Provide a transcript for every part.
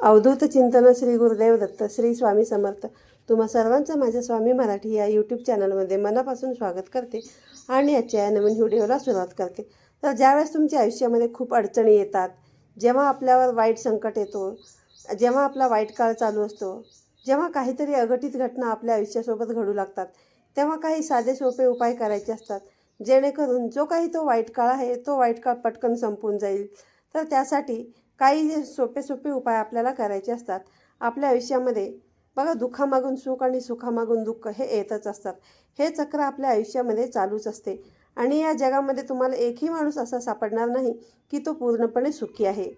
अवधूत चिंतन श्री गुरुदेव दत्त श्री स्वामी समर्थ. तुम्हा सर्वांचं माझ्या स्वामी मराठी या यूट्यूब चॅनलमध्ये मनापासून स्वागत करते आणि आजच्या या नवीन व्हिडिओला सुरुवात करते. तर ज्यावेळेस तुमच्या आयुष्यामध्ये खूप अडचणी येतात जेव्हा आपल्यावर वाईट संकट येतो जेव्हा आपला वाईट काळ चालू असतो जेव्हा काहीतरी अघटित घटना आपल्या आयुष्यासोबत घडू लागतात तेव्हा काही साधे सोपे उपाय करायचे असतात. जेणेकरून जो काही तो वाईट काळ आहे तो वाईट काळ पटकन संपून जाईल. तर त्यासाठी काही जे सोपे सोपे उपाय आपल्याला करायचे असतात. आपल्या आयुष्यामध्ये बघा दुःखामागून सुख आणि सुखामागून दुःख हे येतच असतात. हे चक्र आपल्या आयुष्यामध्ये चालूच असते. आणि या जगामध्ये तुम्हाला एकही माणूस असा सापडणार नाही की तो पूर्णपणे सुखी आहे.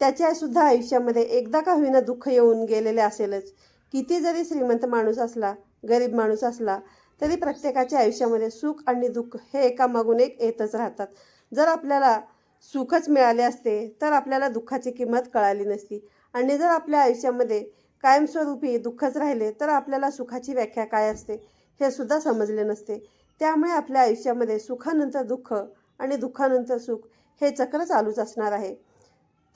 त्याच्यासुद्धा आयुष्यामध्ये एकदा का होईना दुःख येऊन गेलेले असेलच. किती जरी श्रीमंत माणूस असला गरीब माणूस असला तरी प्रत्येकाच्या आयुष्यामध्ये सुख आणि दुःख हे एकामागून एक येतच राहतात. जर आपल्याला सुखच मिळाले असते तर आपल्याला दुःखाची किंमत कळाली नसती. आणि जर आपल्या आयुष्यामध्ये कायमस्वरूपी दुःखच राहिले तर आपल्याला सुखाची व्याख्या काय असते हे सुद्धा समजले नसते. त्यामुळे आपल्या आयुष्यामध्ये सुखानंतर दुःख आणि दुःखानंतर सुख हे चक्र चालूच असणार आहे.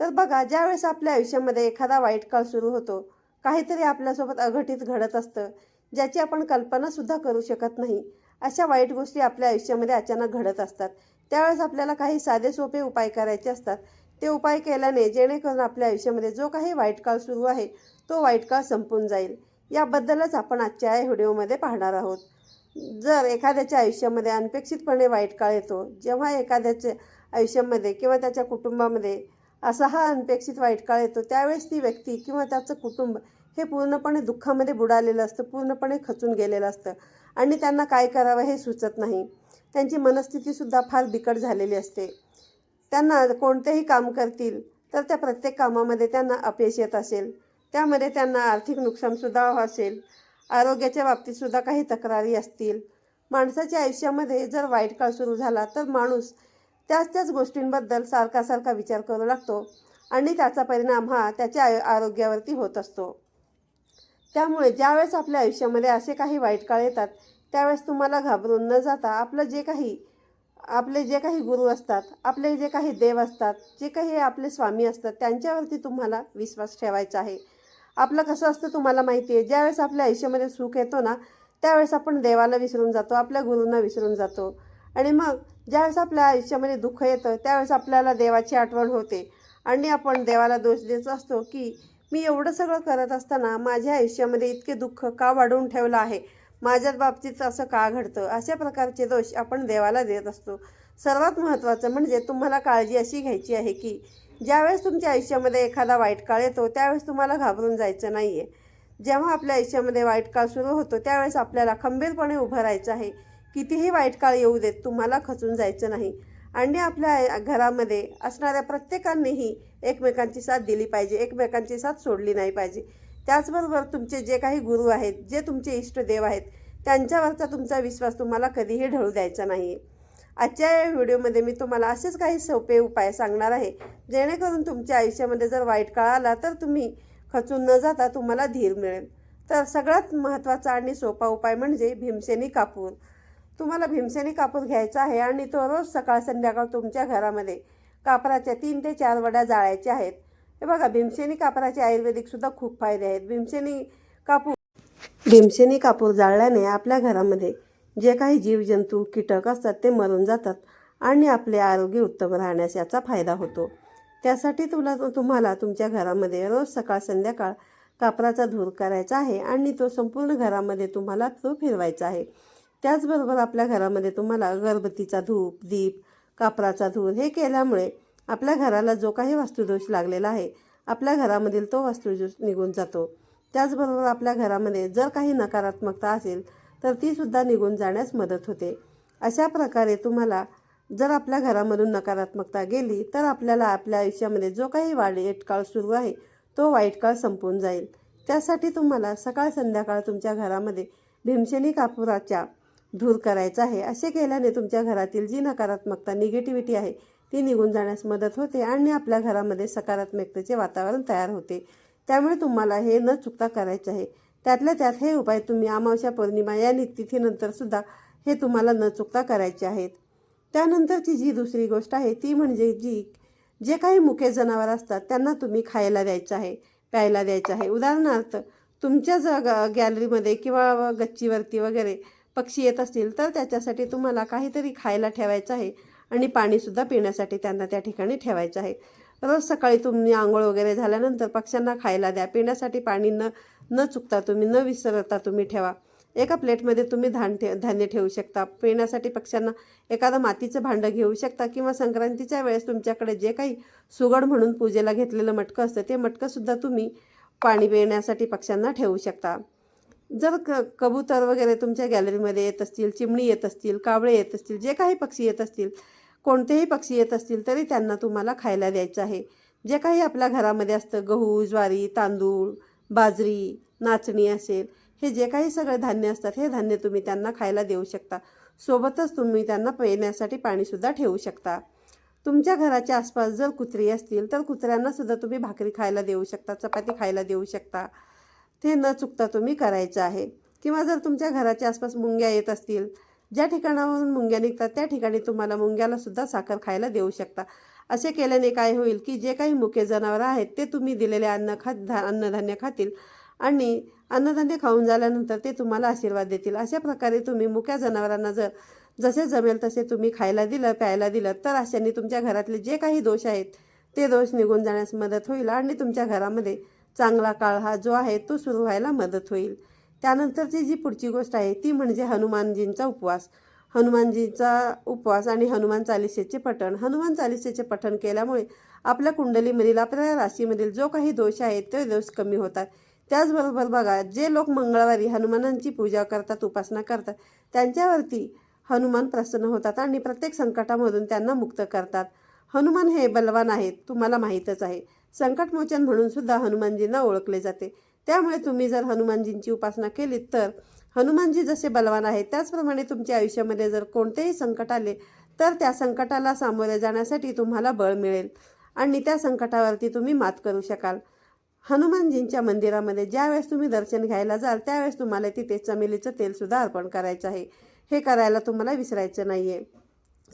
तर बघा ज्यावेळेस आपल्या आयुष्यामध्ये एखादा वाईट काळ सुरू होतो काहीतरी आपल्यासोबत अघटित घडत असतं ज्याची आपण कल्पनासुद्धा करू शकत नाही अशा वाईट गोष्टी आपल्या आयुष्यामध्ये अचानक घडत असतात. त्यावेळेस आपल्याला काही साधे सोपे उपाय करायचे असतात. ते उपाय केल्याने जेणेकरून आपल्या आयुष्यामध्ये जो काही वाईट काळ सुरू आहे तो वाईट काळ संपून जाईल. याबद्दलच आपण आजच्या या व्हिडिओमध्ये पाहणार आहोत. जर एखाद्याच्या आयुष्यामध्ये अनपेक्षितपणे वाईट काळ येतो जेव्हा एखाद्याच्या आयुष्यामध्ये किंवा त्याच्या कुटुंबामध्ये असा हा अनपेक्षित वाईट काळ येतो त्यावेळेस ती व्यक्ती किंवा त्याचं कुटुंब हे पूर्णपणे दुःखामध्ये बुडालेलं असतं पूर्णपणे खचून गेलेलं असतं आणि त्यांना काय करावं हे सुचत नाही. त्यांची मनस्थितीसुद्धा फार बिकट झालेली असते. त्यांना कोणतेही काम करतील तर त्या प्रत्येक कामामध्ये त्यांना अपयश येत असेल. त्यामध्ये त्यांना आर्थिक नुकसानसुद्धा असेल. आरोग्याच्या बाबतीतसुद्धा काही तक्रारी असतील. माणसाच्या आयुष्यामध्ये जर वाईट काळ सुरू झाला तर माणूस त्याच त्याच गोष्टींबद्दल सारखा सारखा विचार करू लागतो आणि त्याचा परिणाम हा त्याच्या आय आरोग्यावरती होत असतो. त्यामुळे ज्यावेळेस आपल्या आयुष्यामध्ये असे काही वाईट काळ येतात त्यावेळेस तुम्हाला घाबरून न जाता आपलं जे काही आपले जे काही गुरु असतात आपले जे काही देव असतात जे काही आपले स्वामी असतात त्यांच्यावरती तुम्हाला विश्वास ठेवायचा आहे. आपलं कसं असतं तुम्हाला माहिती आहे ज्यावेळेस आपल्या आयुष्यामध्ये सुख येतो ना त्यावेळेस आपण देवाला विसरून जातो आपल्या गुरूंना विसरून जातो. आणि मग ज्यावेळेस आपल्या आयुष्यामध्ये दुःख येतं त्यावेळेस आपल्याला देवाची आठवण होते. आणि आपण देवाला दोष देत असतो की मी एवढं सगळं करत असताना माझ्या आयुष्यामध्ये इतके दुःख का वाढवून ठेवलं आहे? माझ्याच बाबतीत असं का घडतं? अशा प्रकारचे दोष आपण देवाला देत असतो. सर्वात महत्त्वाचं म्हणजे तुम्हाला काळजी अशी घ्यायची आहे की ज्यावेळेस तुमच्या आयुष्यामध्ये एखादा वाईट काळ येतो त्यावेळेस तुम्हाला घाबरून जायचं नाही आहे जेव्हा आपल्या आयुष्यामध्ये वाईट काळ सुरू होतो त्यावेळेस आपल्याला खंबीरपणे उभं राहायचं आहे. कितीही वाईट काळ येऊ देत तुम्हाला खचून जायचं नाही. आणि आपल्या घरामध्ये असणाऱ्या प्रत्येकांनीही एकमेकांची साथ दिली पाहिजे एकमेकांची साथ सोडली नाही पाहिजे. त्याचबरोबर तुमचे जे काही गुरु आहेत जे तुमचे इष्टदेव आहेत त्यांच्यावरचा तुमचा विश्वास तुम्हाला कधीही ढळू द्यायचा नाही. आजच्या या व्हिडिओमध्ये मी तुम्हाला असेच काही सोपे उपाय सांगणार आहे जेणेकरून तुमच्या आयुष्यामध्ये जर वाईट काळ आला तर तुम्ही खचून न जाता तुम्हाला धीर मिळेल. तर सगळ्यात महत्त्वाचा आणि सोपा उपाय म्हणजे भीमसेनी कापूर. तुम्हाला भीमसेनी कापूर घ्यायचा आहे आणि तो रोज सकाळ संध्याकाळ तुमच्या घरामध्ये कापराच्या तीन ते चार वड्या जाळायच्या आहेत. हे बघा भीमसेनी कापराचे आयुर्वेदिकसुद्धा खूप फायदे आहेत. भीमसेनी कापूर भीमसेनी कापूर जाळल्याने आपल्या घरामध्ये जे काही जीवजंतू कीटक असतात ते मरून जातात आणि आपले आरोग्य उत्तम राहण्यास याचा फायदा होतो. त्यासाठी तुला तुम्हाला तुमच्या घरामध्ये रोज सकाळ संध्याकाळ कापराचा धूर करायचा आहे आणि तो संपूर्ण घरामध्ये तुम्हाला तो फिरवायचा आहे. त्याचबरोबर आपल्या घरामध्ये तुम्हाला अगरबत्तीचा धूप दीप कापराचा धूर हे केल्यामुळे आपल्या घराला जो काही वास्तुदोष लागलेला आहे आपल्या घरामधील तो वास्तुदोष निघून जातो. त्याचबरोबर आपल्या घरामध्ये जर काही नकारात्मकता असेल तर तीसुद्धा निघून जाण्यास मदत होते. अशा प्रकारे तुम्हाला जर आपल्या घरामधून नकारात्मकता गेली तर आपल्याला आपल्या आयुष्यामध्ये जो काही वाईट काळ सुरू आहे तो वाईट काळ संपून जाईल. त्यासाठी तुम्हाला सकाळ संध्याकाळ तुमच्या घरामध्ये भीमसेनी कापुराच्या धूर करायचा आहे. असे केल्याने तुमच्या घरातील जी नकारात्मकता निगेटिव्हिटी आहे ती निघून जाण्यास मदत होते आणि आपल्या घरामध्ये सकारात्मकतेचे वातावरण तयार होते. त्यामुळे तुम्हाला हे न चुकता करायचे आहे. त्यातल्या त्यात हे उपाय तुम्ही अमावस्या पौर्णिमा या तिथीनंतर सुद्धा हे तुम्हाला न चुकता करायचे आहेत. त्यानंतरची जी दुसरी गोष्ट आहे ती म्हणजे जी जे काही मुके जनावर असतात त्यांना तुम्ही खायला द्यायचं आहे प्यायला द्यायचं आहे. उदाहरणार्थ तुमच्या ज ग गॅलरीमध्ये किंवा गच्चीवरती वगैरे पक्षी येत असतील तर त्याच्यासाठी तुम्हाला काहीतरी खायला ठेवायचं आहे. आणि पाणीसुद्धा पिण्यासाठी त्यांना त्या ठिकाणी ठेवायचं आहे. रोज सकाळी तुम्ही आंघोळ वगैरे झाल्यानंतर पक्ष्यांना खायला द्या. पिण्यासाठी पाणी न न चुकता तुम्ही न विसरता तुम्ही ठेवा. एका प्लेटमध्ये तुम्ही धान ठे धान्य ठेवू शकता. पिण्यासाठी पक्ष्यांना एखादं मातीचं भांडं घेऊ शकता किंवा संक्रांतीच्या वेळेस तुमच्याकडे जे काही सुगड म्हणून पूजेला घेतलेलं मटकं असतं ते मटकंसुद्धा तुम्ही पाणी पिण्यासाठी पक्ष्यांना ठेवू शकता. जर क कबूतर वगैरे तुमच्या गॅलरीमध्ये येत असतील चिमणी येत असतील कावळे येत असतील जे काही पक्षी येत असतील कोणतेही पक्षी येत असतील तरी त्यांना तुम्हाला खायला द्यायचं आहे. जे काही आपल्या घरामध्ये असतं गहू ज्वारी तांदूळ बाजरी नाचणी असेल हे जे काही सगळे धान्य असतात हे धान्य तुम्ही त्यांना खायला देऊ शकता. सोबतच तुम्ही त्यांना पिण्यासाठी पाणीसुद्धा ठेवू शकता. तुमच्या घराच्या आसपास जर कुत्री असतील तर कुत्र्यांनासुद्धा तुम्ही भाकरी खायला देऊ शकता चपाती खायला देऊ शकता. ते न चुकता तुम्ही करायचं आहे. किंवा जर तुमच्या घराच्या आसपास मुंग्या येत असतील ज्या ठिकाणावरून मुंग्या निघतात त्या ठिकाणी तुम्हाला मुंग्याला सुद्धा साखर खायला देऊ शकता. असे केल्याने काय होईल की जे काही मुके जनावरं आहेत ते तुम्ही दिलेले अन्न खात धा अन्नधान्य खातील आणि अन्नधान्य खाऊन झाल्यानंतर ते तुम्हाला आशीर्वाद देतील. अशा प्रकारे तुम्ही मुक्या जनावरांना जर जसे जमेल तसे तुम्ही खायला दिलं प्यायला दिलं तर अशाने तुमच्या घरातले जे काही दोष आहेत ते दोष निघून जाण्यास मदत होईल आणि तुमच्या घरामध्ये चांगला काळ हा जो आहे तो सुरू व्हायला मदत होईल. त्यानंतरची जी पुढची गोष्ट आहे ती म्हणजे हनुमानजींचा उपवास. हनुमानजीचा उपवास आणि हनुमान चालिसेचे पठण. हनुमान चालिसेचे पठण केल्यामुळे आपल्या कुंडलीमधील आपल्या राशीमधील जो काही दोष आहे ते दोष कमी होतात. त्याचबरोबर बघा जे लोक मंगळवारी हनुमानांची पूजा करतात उपासना करतात त्यांच्यावरती हनुमान प्रसन्न होतात आणि प्रत्येक संकटामधून त्यांना मुक्त करतात. हनुमान हे बलवान आहेत तुम्हाला माहीतच आहे. संकटमोचन म्हणून सुद्धा हनुमानजींना ओळखले जाते. त्यामुळे तुम्ही जर हनुमानजींची उपासना केली तर हनुमानजी जसे बलवान आहेत त्याचप्रमाणे तुमच्या आयुष्यामध्ये जर कोणतेही संकट आले तर त्या संकटाला सामोरे जाण्यासाठी तुम्हाला बळ मिळेल आणि त्या संकटावरती तुम्ही मात करू शकाल. हनुमानजींच्या मंदिरामध्ये ज्यावेळेस तुम्ही दर्शन घ्यायला जाल त्यावेळेस तुम्हाला तिथे चमेलीचं तेलसुद्धा अर्पण करायचं आहे. हे करायला तुम्हाला विसरायचं नाही आहे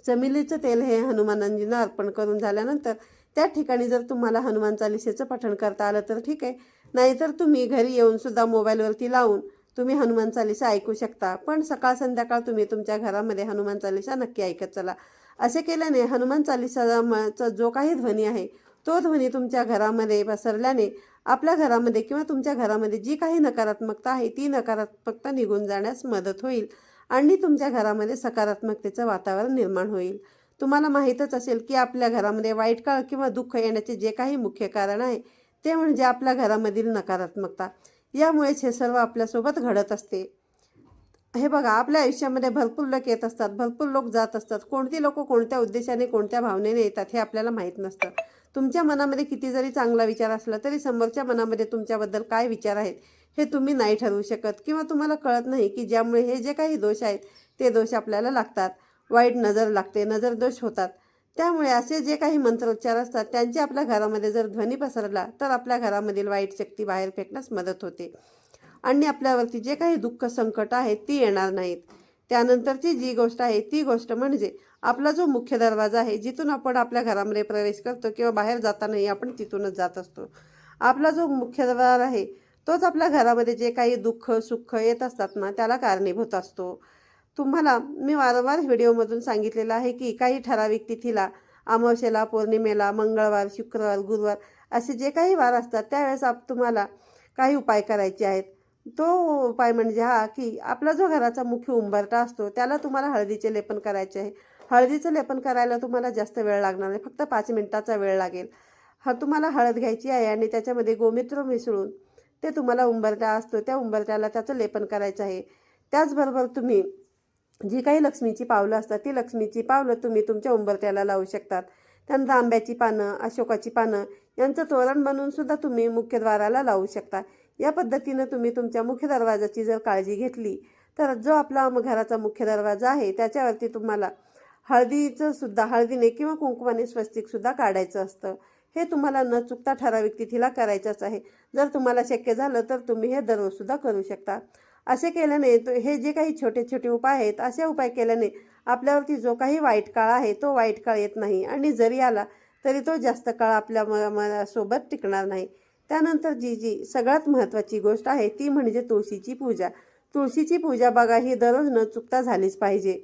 चमेलीचं तेल हे हनुमानजींना अर्पण करून झाल्यानंतर त्या ठिकाणी जर तुम्हाला हनुमान चालिसेचं पठण करता आलं तर ठीक आहे. नाहीतर तुम्ही घरी येऊन सुद्धा मोबाईलवरती लावून तुम्ही हनुमान चालिसा ऐकू शकता. पण सकाळ संध्याकाळ तुम्ही तुमच्या घरामध्ये हनुमान चालिसा नक्की ऐकत चला. असे केल्याने हनुमान चालिसाचा जो काही ध्वनी आहे तो ध्वनी तुमच्या घरामध्ये पसरल्याने आपल्या घरामध्ये किंवा तुमच्या घरामध्ये जी काही नकारात्मकता आहे ती नकारात्मकता निघून जाण्यास मदत होईल आणि तुमच्या घरामध्ये सकारात्मकतेचं वातावरण निर्माण होईल. तुम्हाला माहीतच असेल की आपल्या घरामध्ये वाईट काळ किंवा दुःख येण्याचे जे काही मुख्य कारण आहे ते म्हणजे आपल्या घरामधील नकारात्मकता. यामुळेच हे सर्व आपल्यासोबत घडत असते. हे बघा आपल्या आयुष्यामध्ये भरपूर लोक येत असतात भरपूर लोक जात असतात. कोणती लोक कोणत्या उद्देशाने कोणत्या भावनेने येतात हे आपल्याला माहीत नसतं. तुमच्या मनामध्ये किती जरी चांगला विचार असला तरी समोरच्या मनामध्ये तुमच्याबद्दल काय विचार आहेत हे तुम्ही नाही ठरवू शकत किंवा तुम्हाला कळत नाही की ज्यामुळे हे जे काही दोष आहेत ते दोष आपल्याला लागतात. वाईट नजर लागते नजर दोष होतात. त्यामुळे असे जे काही मंत्रोच्चार असतात त्यांचे आपल्या घरामध्ये जर ध्वनी पसरला तर आपल्या घरामधील वाईट शक्ती बाहेर फेकण्यास मदत होते. आणि आपल्यावरती जे काही दुःख संकट आहेत ती येणार नाहीत. त्यानंतरची जी गोष्ट आहे ती गोष्ट म्हणजे आपला जो मुख्य दरवाजा आहे जिथून आपण आपल्या घरामध्ये प्रवेश करतो किंवा बाहेर जातानाही आपण तिथूनच जात असतो. आपला जो मुख्य दरवाजा आहे तोच आपल्या घरामध्ये जे काही दुःख सुख येत असतात ना त्याला कारणीभूत असतो. तुम्हाला मी वारंवार व्हिडिओमधून सांगितलेलं आहे की काही ठराविक तिथीला अमावस्येला पौर्णिमेला मंगळवार शुक्रवार गुरुवार असे जे काही वार असतात त्यावेळेस आप तुम्हाला काही उपाय करायचे आहेत. तो उपाय म्हणजे हा की आपला जो घराचा मुख्य उंबरटा असतो त्याला तुम्हाला हळदीचे लेपन करायचे आहे. हळदीचं लेपन करायला तुम्हाला जास्त वेळ लागणार नाही फक्त पाच मिनिटाचा वेळ लागेल. हा तुम्हाला हळद घ्यायची आहे आणि त्याच्यामध्ये गोमित्र मिसळून ते तुम्हाला उंबरटा असतो त्या उंबरट्याला त्याचं लेपन करायचं आहे. त्याचबरोबर तुम्ही जी काही लक्ष्मीची पावलं असतात ती लक्ष्मीची पावलं तुम्ही तुमच्या उंबरत्याला लावू शकतात. त्यानंतर आंब्याची पानं अशोकाची पानं यांचं तोरण बनवून सुद्धा तुम्ही मुख्यद्वाराला लावू शकता. या पद्धतीनं तुम्ही तुमच्या मुख्य दरवाजाची जर काळजी घेतली तर जो आपला घराचा मुख्य दरवाजा आहे त्याच्यावरती तुम्हाला हळदीचं सुद्धा हळदीने किंवा कुंकुमाने स्वस्तिकसुद्धा काढायचं असतं. हे तुम्हाला न चुकता ठराविक तिथीला करायचंच आहे. जर तुम्हाला शक्य झालं तर तुम्ही हे दररोजसुद्धा करू शकता. असे केल्याने हे जे काही छोटे छोटे उपाय आहेत असे उपाय केल्याने आपल्यावरती जो काही वाईट काळ आहे तो वाईट काळ येत नाही. आणि जरी आला तरी तो जास्त काळ आपल्या म मनासोबत टिकणार नाही. त्यानंतर जी जी सगळ्यात महत्त्वाची गोष्ट आहे ती म्हणजे तुळशीची पूजा. तुळशीची पूजा बघा ही दररोज न चुकता झालीच पाहिजे.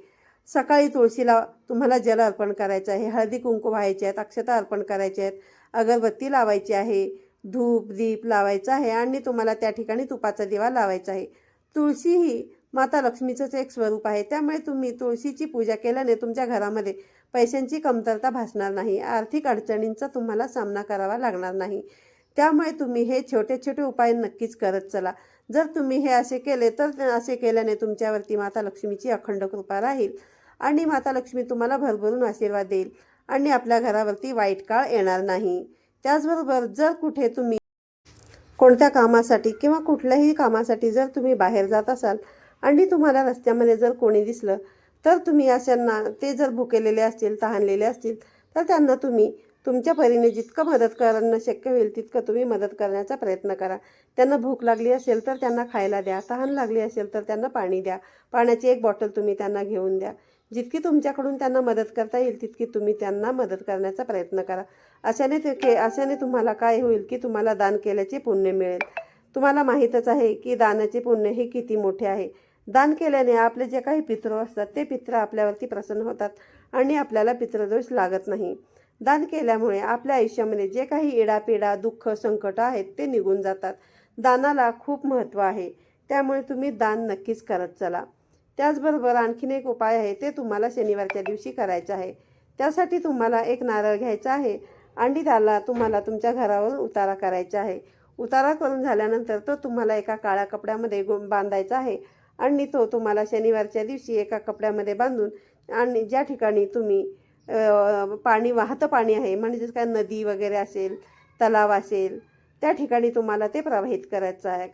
सकाळी तुळशीला तुम्हाला जल अर्पण करायचं आहे हळदी कुंकू व्हायचे आहेत अक्षता अर्पण करायचे आहेत अगरबत्ती लावायची आहे धूप दीप लावायचा आहे आणि तुम्हाला त्या ठिकाणी तुपाचा दिवा लावायचा आहे. तुळशी ही माता लक्ष्मीचंच एक स्वरूप आहे. त्यामुळे तुम्ही तुळशीची पूजा केल्याने तुमच्या घरामध्ये पैशांची कमतरता भासणार नाही. आर्थिक अडचणींचा तुम्हाला सामना करावा लागणार नाही. त्यामुळे तुम्ही हे छोटे छोटे उपाय नक्कीच करत चला. जर तुम्ही हे असे केले तर असे केल्याने तुमच्यावरती माता लक्ष्मीची अखंड कृपा राहील आणि माता लक्ष्मी तुम्हाला भरभरून आशीर्वाद देईल आणि आपल्या घरावरती वाईट काळ येणार नाही. त्याचबरोबर जर कुठे तुम्ही कोणत्या कामासाठी किंवा कुठल्याही कामासाठी जर तुम्ही बाहेर जात असाल आणि तुम्हाला रस्त्यामध्ये जर कोणी दिसलं तर तुम्ही अशांना ते जर भुकेलेले असतील तहानलेले असतील तर त्यांना तुम्ही तुमच्या परीने जितकं मदत करणं शक्य होईल तितकं तुम्ही मदत करण्याचा प्रयत्न करा. त्यांना भूक लागली असेल तर त्यांना खायला द्या तहान लागली असेल तर त्यांना पाणी द्या. पाण्याची एक बॉटल तुम्ही त्यांना घेऊन द्या. जितकी तुमच्याकडून त्यांना मदत करता येईल तितकी तुम्ही त्यांना मदत करण्याचा प्रयत्न करा. अशाने ते के अशाने तुम्हाला काय होईल की तुम्हाला दान केल्याचे पुण्य मिळेल. तुम्हाला माहीतच आहे की दानाचे पुण्य हे किती मोठे आहे. दान केल्याने आपले जे काही पितृ असतात ते पित्र आपल्यावरती प्रसन्न होतात आणि आपल्याला पितृदोष लागत नाही. दान केल्यामुळे आपल्या आयुष्यामध्ये जे काही इडापिडा दुःख संकट आहेत ते निघून जातात. दानाला खूप महत्त्व आहे. त्यामुळे तुम्ही दान नक्कीच करत चला. त्याचबरोबर आणखीन एक उपाय आहे ते तुम्हाला शनिवारच्या दिवशी करायचं आहे. त्यासाठी तुम्हाला एक नारळ घ्यायचा आहे. आणि त्याला तुम्हाला तुमच्या घरावरून उतारा करायचा आहे. उतारा करून झाल्यानंतर तो तुम्हाला एका काळ्या कपड्यामध्ये गो बांधायचा आहे. आणि तो तुम्हाला शनिवारच्या दिवशी एका कपड्यामध्ये बांधून आणि ज्या ठिकाणी तुम्ही पाणी वाहतं पाणी आहे म्हणजेच काय नदी वगैरे असेल तलाव असेल त्या ठिकाणी तुम्हाला ते प्रवाहित करायचं आहे.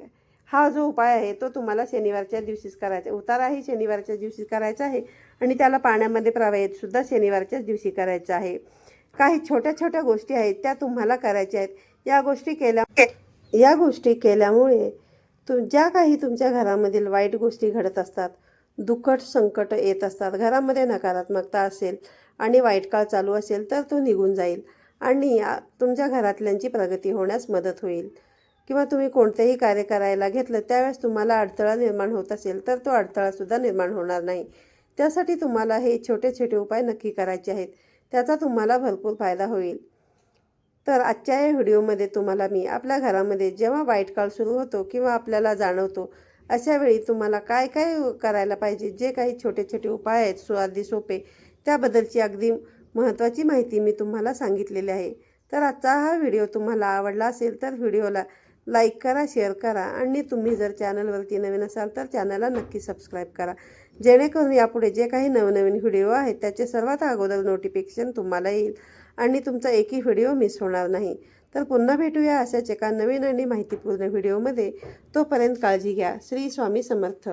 हा जो उपाय आहे तो तुम्हाला शनिवारच्या दिवशीच करायचा आहे. उताराही शनिवारच्या दिवशी करायचा आहे आणि त्याला पाण्यामध्ये प्रवाहितसुद्धा शनिवारच्याच दिवशी करायचं आहे. काही छोट्या छोट्या गोष्टी आहेत त्या तुम्हाला करायच्या आहेत. या गोष्टी केल्या या गोष्टी केल्यामुळे तुम ज्या काही तुमच्या घरामधील वाईट गोष्टी घडत असतात दुःखट संकट येत असतात घरामध्ये नकारात्मकता असेल आणि वाईट काळ चालू असेल तर तो निघून जाईल आणि तुमच्या घरातल्यांची प्रगती होण्यास मदत होईल. किंवा तुम्ही कोणतेही कार्य करायला घेतलं त्यावेळेस तुम्हाला अडथळा निर्माण होत असेल तर तो अडथळासुद्धा निर्माण होणार नाही. त्यासाठी तुम्हाला हे छोटे छोटे उपाय नक्की करायचे आहेत. त्याचा तुम्हाला भरपूर फायदा होईल. तर आजच्या या व्हिडिओमध्ये तुम्हाला मी आपल्या घरामध्ये जेव्हा वाईट काळ सुरू होतो किंवा आपल्याला जाणवतो अशा वेळी तुम्हाला काय काय करायला पाहिजे जे काही छोटे छोटे उपाय आहेत स्वादी सोपे त्याबद्दलची अगदी महत्त्वाची माहिती मी तुम्हाला सांगितलेली आहे. तर आजचा हा व्हिडिओ तुम्हाला आवडला असेल तर व्हिडिओला लाईक करा शेअर करा आणि तुम्ही जर चॅनलवरती नवीन असाल तर चॅनलला नक्की सबस्क्राईब करा. जेणेकरून यापुढे जे काही नवनवीन व्हिडिओ आहेत त्याचे सर्वात अगोदर नोटिफिकेशन तुम्हाला येईल आणि तुमचा एकही व्हिडिओ मिस होणार नाही. तर पुन्हा भेटूया अशाच एका नवीन आणि माहितीपूर्ण व्हिडिओमध्ये. तोपर्यंत काळजी घ्या. श्री स्वामी समर्थ.